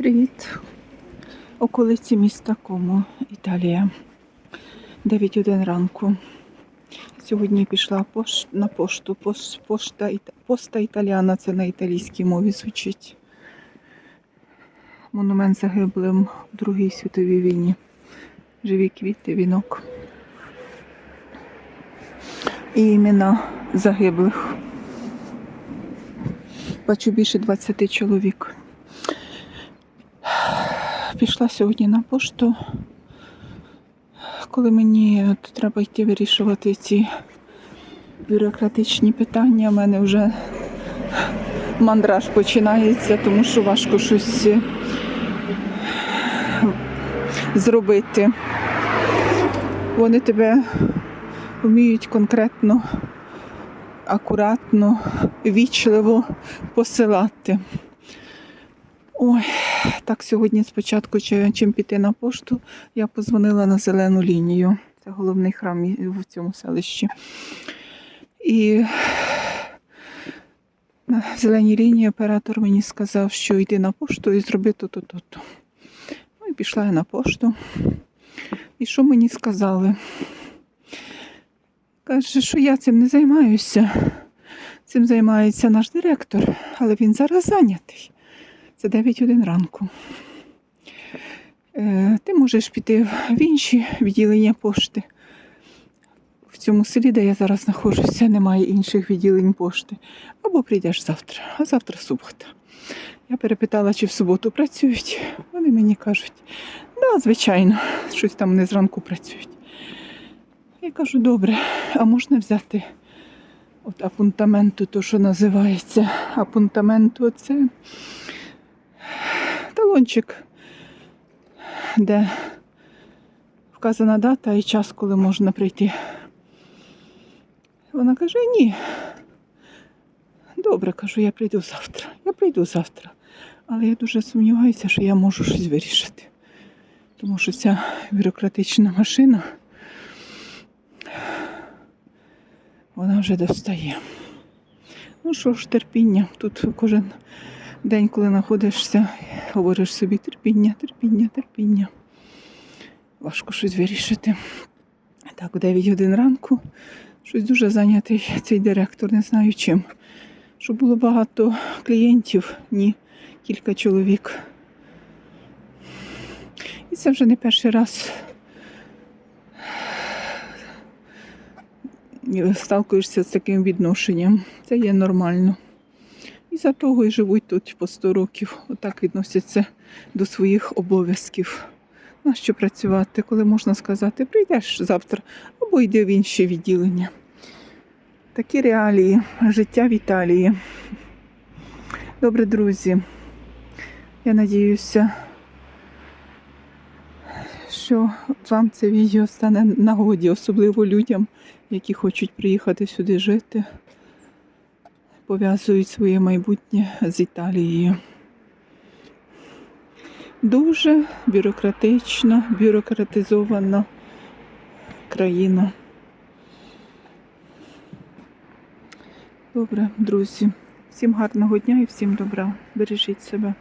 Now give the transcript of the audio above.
Привіт. Околиці міста Комо, Італія. 9.1 ранку. Сьогодні пішла пош... на пошту. Пош... Пошта... Іт- Поста Італіана, це на італійській мові звучить. Монумент загиблим в Другій світовій війні. Живі квіти, вінок. І імена загиблих. Бачу більше 20 чоловік. Пішла сьогодні на пошту, коли мені от треба йти вирішувати ці бюрократичні питання, в мене вже мандраж починається, тому що важко щось е, зробити. Вони тебе вміють конкретно, акуратно, вічливо посилати. Ой, так сьогодні спочатку, чим піти на пошту, я позвонила на зелену лінію. Це головний храм в цьому селищі. І на зеленій лінії оператор мені сказав, що йди на пошту і зроби то-то, то-то. Ну і пішла я на пошту. І що мені сказали? Каже, що я цим не займаюся. Цим займається наш директор, але він зараз зайнятий. Це 9.1 ранку. Е, Ти можеш піти в інші відділення пошти. В цьому селі, де я зараз знаходжуся, немає інших відділень пошти. Або прийдеш завтра, а завтра субота. Я перепитала, чи в суботу працюють. Вони мені кажуть, да, звичайно, щось там не зранку працюють. Я кажу, добре, а можна взяти от апунтаменту, то що називається апунтаменту, це талончик, де вказана дата і час, коли можна прийти. Вона каже, ні. Добре, кажу, я прийду завтра. Я прийду завтра. Але я дуже сумніваюся, що я можу щось вирішити. Тому що ця бюрократична машина, вона вже достає. Ну що ж, терпіння. Тут кожен день, коли знаходишся, говориш собі терпіння, терпіння, терпіння. Важко щось вирішити. Так, у 9 годин ранку щось дуже зайнятий цей директор, не знаю чим. Щоб було багато клієнтів, ні, кілька чоловік. І це вже не перший раз сталкуєшся з таким відношенням. Це є нормально. І за того і живуть тут по 100 років. Отак відносяться до своїх обов'язків. Нащо працювати, коли можна сказати, прийдеш завтра або йди в інше відділення. Такі реалії життя в Італії. Добре, друзі. Я надіюся, що вам це відео стане нагоді, особливо людям, які хочуть приїхати сюди жити пов'язують своє майбутнє з Італією. Дуже бюрократична, бюрократизована країна. Добре, друзі. Всім гарного дня і всім добра. Бережіть себе.